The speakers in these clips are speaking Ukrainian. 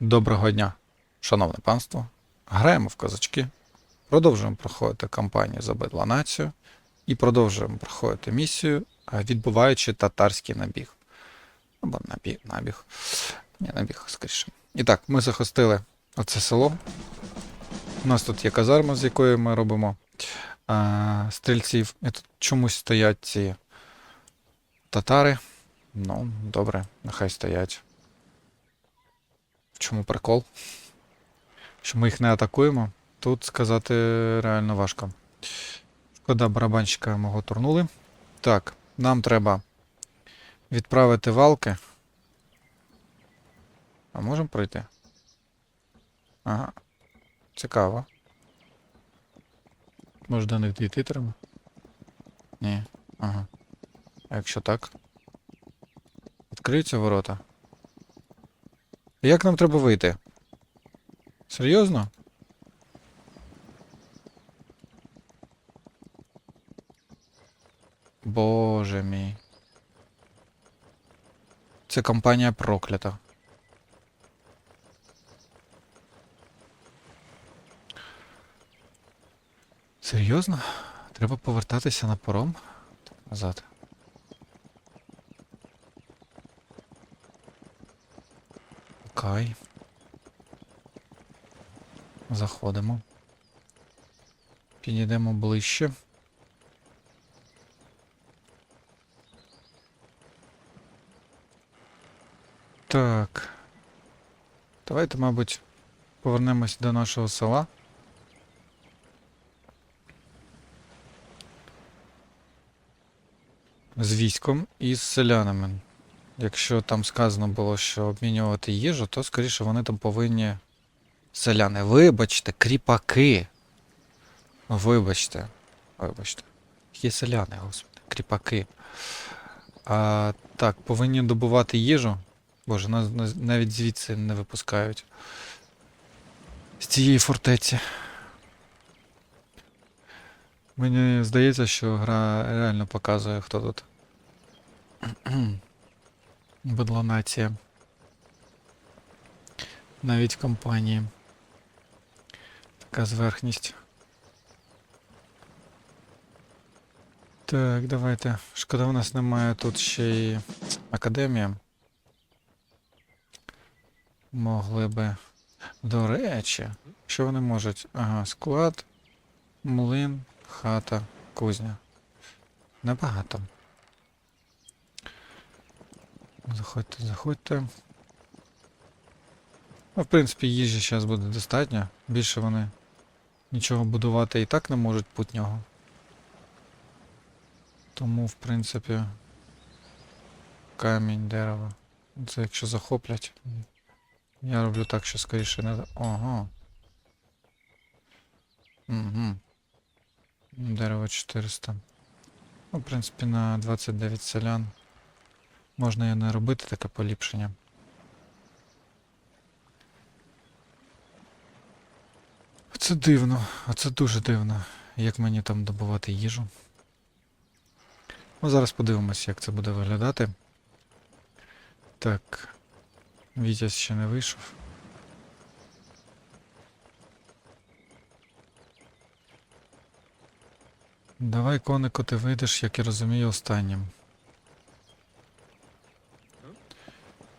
Доброго дня, шановне панство. Граємо в козачки, продовжуємо проходити кампанію за бедла націю і продовжуємо проходити місію, відбуваючи татарський набіг. Або набіг, набіг. Ні, набіг, скоріше. І так, ми захостили оце село. У нас тут є казарма, з якої ми робимо а, стрільців. І тут чомусь стоять ці татари. Ну, добре, нехай стоять. Чому прикол? Що ми їх не атакуємо? Тут сказати реально важко. Шкода, барабанщика мого турнули. Так, нам треба відправити валки. А можемо пройти? Ага. Цікаво. Може до них дійти треба? Ні. Ага. А якщо так? Відкриються ворота. Як нам треба вийти? Серйозно? Боже мій. Це компанія проклята. Серйозно? Треба повертатися на паром? Назад. Окей. Заходимо. Підійдемо ближче. Так. Давайте, мабуть, повернемось до нашого села. З військом і з селянами. Якщо там сказано було, що обмінювати їжу, то скоріше вони там повинні. Селяни, вибачте, кріпаки. Вибачте. Вибачте. Є селяни, господи, кріпаки. А, так, повинні добувати їжу. Боже, нас навіть звідси не випускають. З цієї фортеці. Мені здається, що гра реально показує, хто тут. Бедла нація. Навіть в компанії. Така зверхність. Так, давайте. Шкода, у нас немає тут ще й академія. Могли би. До речі, що вони можуть? Ага, склад, млин, хата, кузня. Небагато. Заходьте, заходьте. Ну, в принципі, їжі зараз буде достатньо. Більше вони нічого будувати і так не можуть путнього. Тому, в принципі, камінь, дерево. Це якщо захоплять. Я роблю так, що скоріше не. Ого. Угу. Дерево 400. Ну, в принципі, на 29 селян. Можна і не робити таке поліпшення. Це дивно, а це дуже дивно, як мені там добувати їжу. Ну, зараз подивимось, як це буде виглядати. Так. Вітязь ще не вийшов. Давай, конику, ти вийдеш, як я розумію, останнім.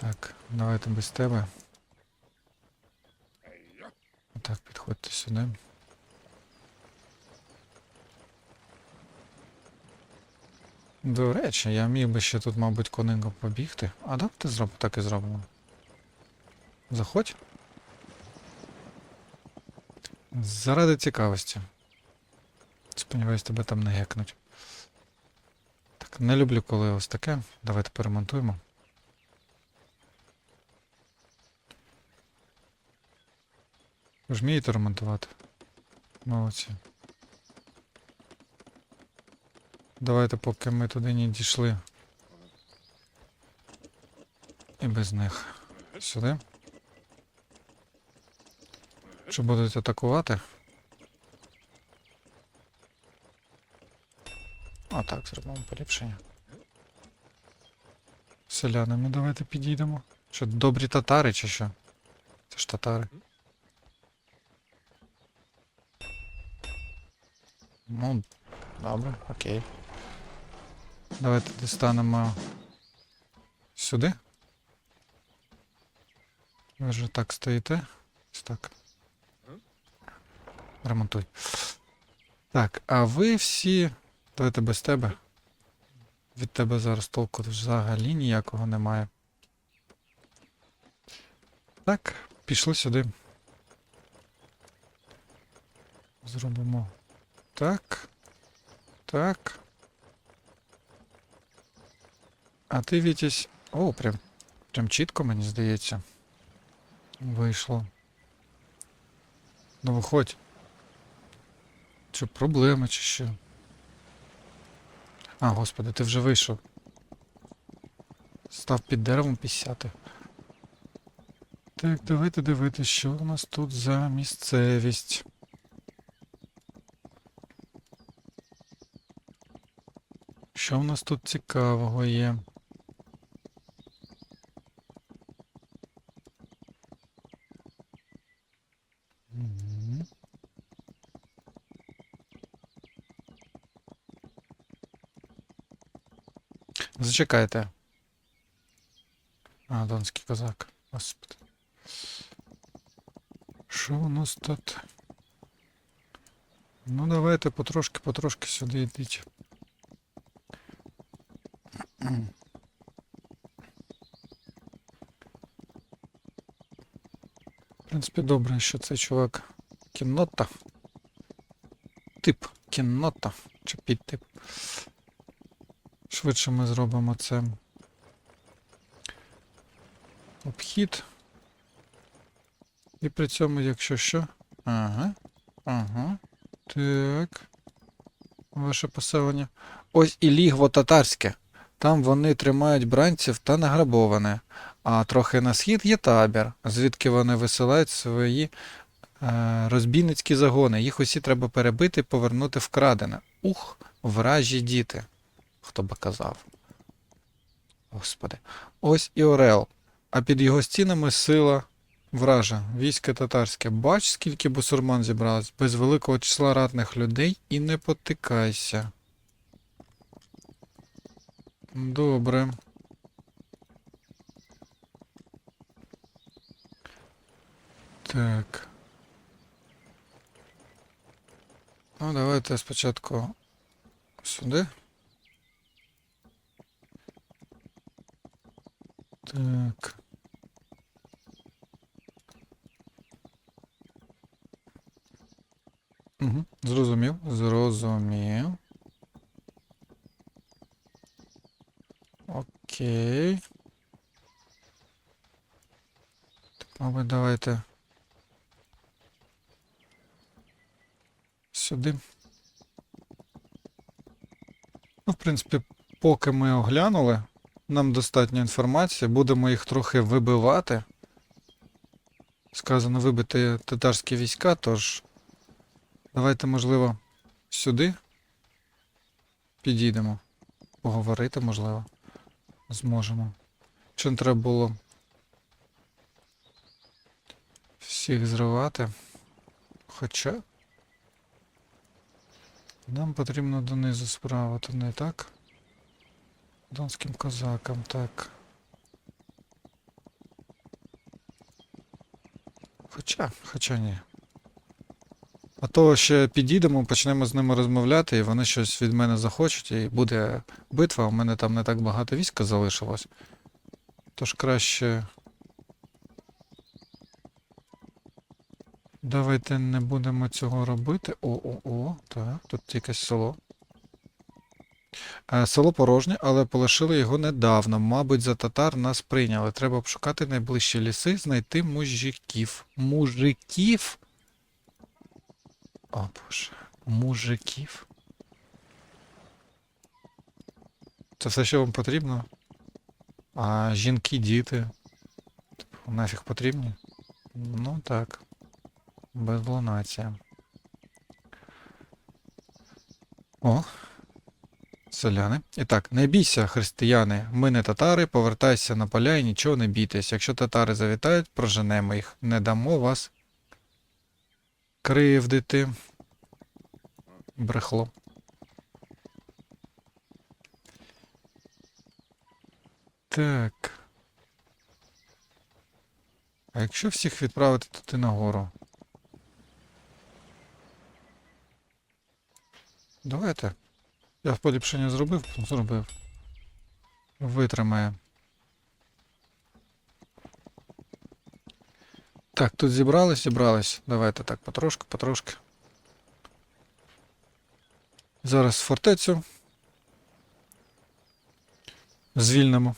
Так, давайте без тебе. Так, підходьте сюди. До речі, я міг би ще тут, мабуть, конинго побігти. А давайте зроб... так і зробимо. Заходь. Заради цікавості. Сподіваюсь, тебе там не гекнуть. Так, не люблю, коли ось таке. Давайте поремонтуємо. Ви ж вмієте ремонтувати? Молодці. Давайте, поки ми туди не дійшли. І без них. Сюди. Що будуть атакувати? А так, зробимо поліпшення. Селянами давайте підійдемо. Що, добрі татари чи що? Це ж татари. Ну, добре, окей. Давайте дістанемо сюди. Ви вже так стоїте. Ось так. Ремонтуй. Так, а ви всі. Давайте без тебе. Від тебе зараз толку взагалі ніякого немає. Так, пішли сюди. Зробимо так. Так. А ти Вітязь. О, прям. Прям чітко, мені здається. Вийшло. Ну виходь. Чи проблеми, чи що? А, господи, ти вже вийшов. Став під деревом пісяти. Так, давайте дивитися, що у нас тут за місцевість. Що в нас тут цікавого є? Зачекайте. А, донський козак. Господи. Що у нас тут? Ну, давайте потрошки-потрошки сюди йдіть. В принципі, добре, що цей чувак кіннота. Тип кіннота. Чи підтип. Швидше ми зробимо це. Обхід. І при цьому, якщо що. Ага. Ага. Так. Ваше поселення. Ось і лігво татарське. Там вони тримають бранців та награбоване. А трохи на схід є табір, звідки вони висилають свої е, розбійницькі загони. Їх усі треба перебити і повернути вкрадене. Ух, вражі діти. Хто би казав. Господи. Ось і Орел. А під його стінами сила вража, військо татарське. Бач, скільки бусурман зібралось, без великого числа ратних людей і не потикайся. Добре. Так. Ну, давайте спочатку сюди. Так. Ну, в принципі, поки ми оглянули, нам достатньо інформації, будемо їх трохи вибивати. Сказано вибити татарські війська, тож давайте, можливо, сюди підійдемо. Поговорити, можливо, зможемо. Чи не треба було всіх зривати? Хоча. Нам потрібно донизу справити, не так? Донським козакам, так. Хоча, хоча ні. А то ще підійдемо, почнемо з ними розмовляти, і вони щось від мене захочуть, і буде битва, у мене там не так багато війська залишилось. Тож краще. Давайте не будемо цього робити. О-о-о, так, тут якесь село. Е, Село порожнє, але полишили його недавно. Мабуть, за татар нас прийняли. Треба обшукати найближчі ліси, знайти мужиків. Мужиків? О, боже. Мужиків. Це все, що вам потрібно? А жінки, діти. Типу, нафіг потрібні? Ну так. Безлунація. О. селяни. І так, не бійся, християни, ми не татари, повертайся на поля і нічого не бійтесь. Якщо татари завітають, проженемо їх, не дамо вас кривдити. Брехло. Так. А якщо всіх відправити туди нагору? Давайте. Я поліпшення зробив? Зробив. Витримає. Так, тут зібрались, зібрались. Давайте так, потрошки, потрошки. Зараз фортецю. Звільнимо.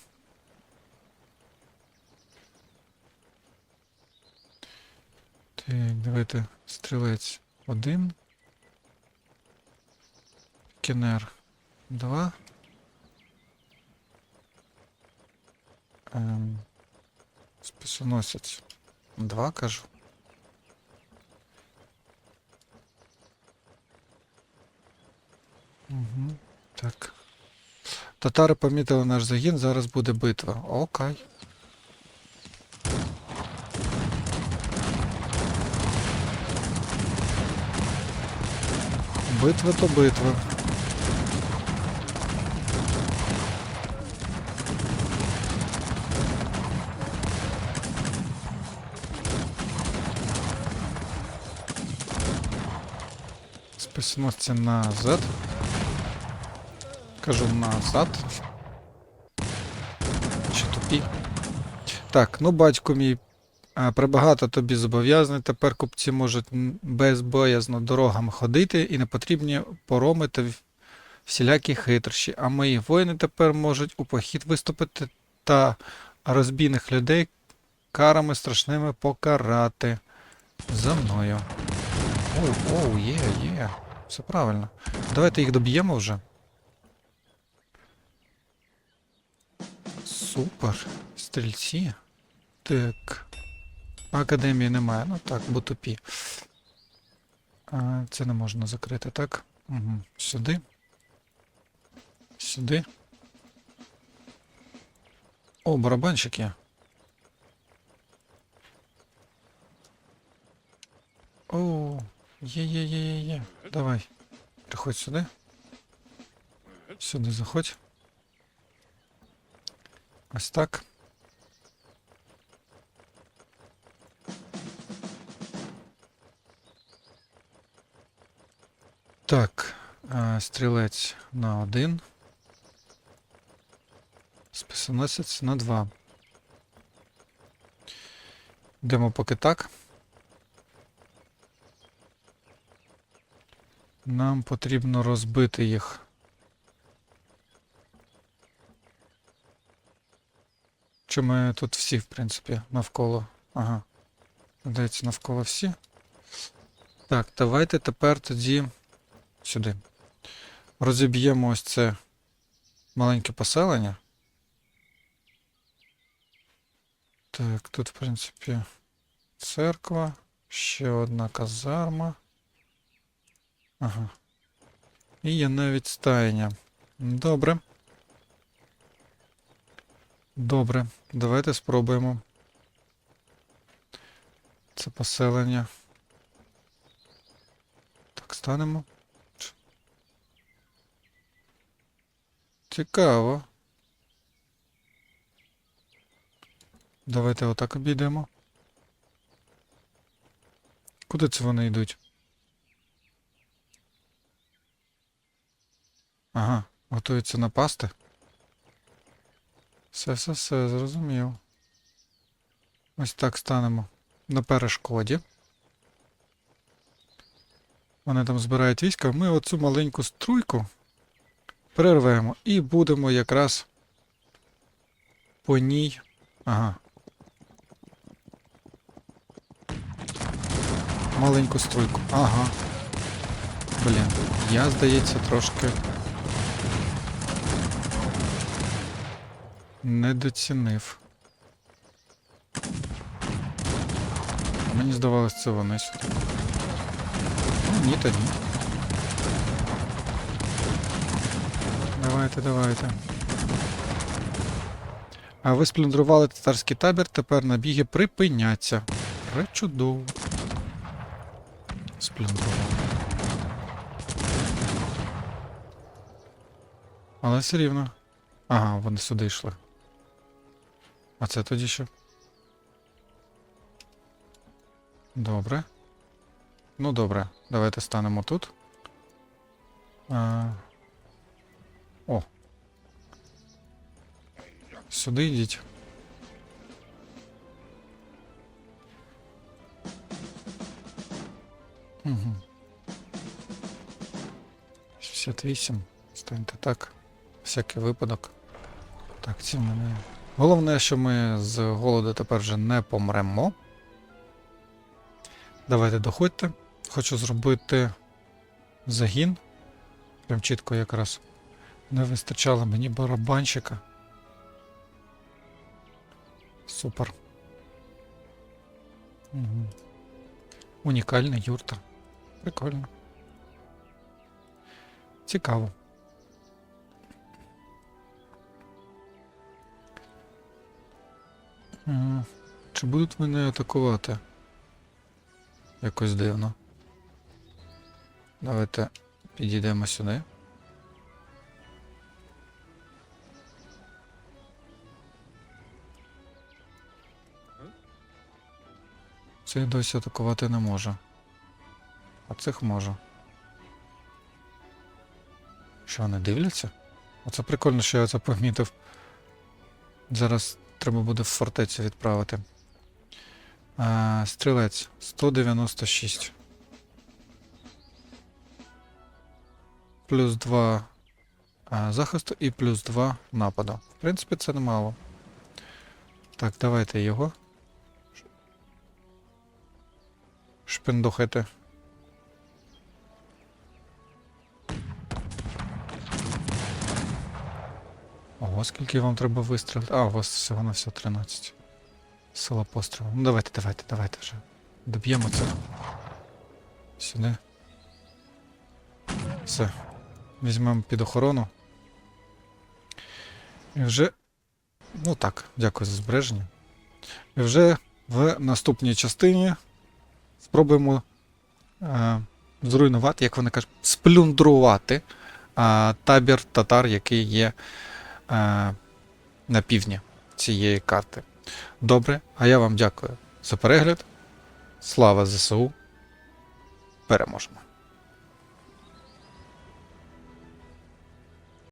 Так, давайте стрілець один. Кенер 2. Ем, списоносець 2, кажу. Угу, так. Татари помітили наш загін, зараз буде битва. Окей. Битва то битва. Списоносці назад. Кажу назад. Чи тупі? Так, ну батько мій, а, прибагато тобі зобов'язаний. Тепер купці можуть безбоязно дорогами ходити і не потрібні пороми та всілякі хитрощі. А мої воїни тепер можуть у похід виступити та розбійних людей карами страшними покарати. За мною. Оу, оу, є, є. Все правильно. Давайте їх доб'ємо вже. Супер. Стрільці. Так. Академії немає. Ну так, бо тупі. А, це не можна закрити, так? Угу. Сюди. Сюди. О, барабанщик є. О, є, є, є, є, є. Давай. Приходь сюди. Сюди заходь. Ось так. Так, е, стрілець на один. Списоносець на два. Йдемо поки так. Нам потрібно розбити їх. Чи ми тут всі, в принципі, навколо. Ага. Здається, навколо всі. Так, давайте тепер тоді сюди. Розіб'ємо ось це маленьке поселення. Так, тут, в принципі, церква, ще одна казарма. Ага. І є навіть стайня. Добре. Добре, давайте спробуємо. Це поселення. Так, станемо. Цікаво. Давайте отак обійдемо. Куди це вони йдуть? Ага, готуються напасти. Все, все, все, зрозумів. Ось так станемо на перешкоді. Вони там збирають війська. Ми оцю маленьку струйку перервемо і будемо якраз по ній. Ага. Маленьку струйку. Ага. Блін, я, здається, трошки. Недоцінив. Мені здавалось, це вони сюди. Ну, ні, та ні. Давайте, давайте. А ви сплюндрували татарський табір, тепер набіги припиняться. Пречудово. Сплюндрували. Але все рівно. Ага, вони сюди йшли. А це тоді що? Добре. Ну добре, давайте станемо тут. А... О. Сюди йдіть. Угу. 68. Станьте так. Всякий випадок. Так, ці мене. Головне, що ми з голоду тепер вже не помремо. Давайте доходьте. Хочу зробити загін. Прям чітко якраз не вистачало мені барабанщика. Супер. Угу. Унікальна юрта. Прикольно. Цікаво. Чи будуть мене атакувати? Якось дивно. Давайте підійдемо сюди. Цих досі атакувати не можу. А цих можу. Що вони дивляться? Оце прикольно, що я це помітив. Зараз треба буде в фортецю відправити. А, стрілець 196. Плюс 2 а, захисту і плюс 2 нападу. В принципі, це немало. Так, давайте його. Шпиндухайте. Ого, скільки вам треба вистрілити? А, у вас всього на все 13. Сила пострілу. Ну давайте, давайте, давайте вже. Доб'ємо це. Сюди. Все. Візьмемо під охорону. І вже. Ну так, дякую за збереження. І вже в наступній частині спробуємо е, зруйнувати, як вони кажуть, сплюндрувати е, табір татар, який є на півдні цієї карти. Добре, а я вам дякую за перегляд. Слава ЗСУ. Переможемо!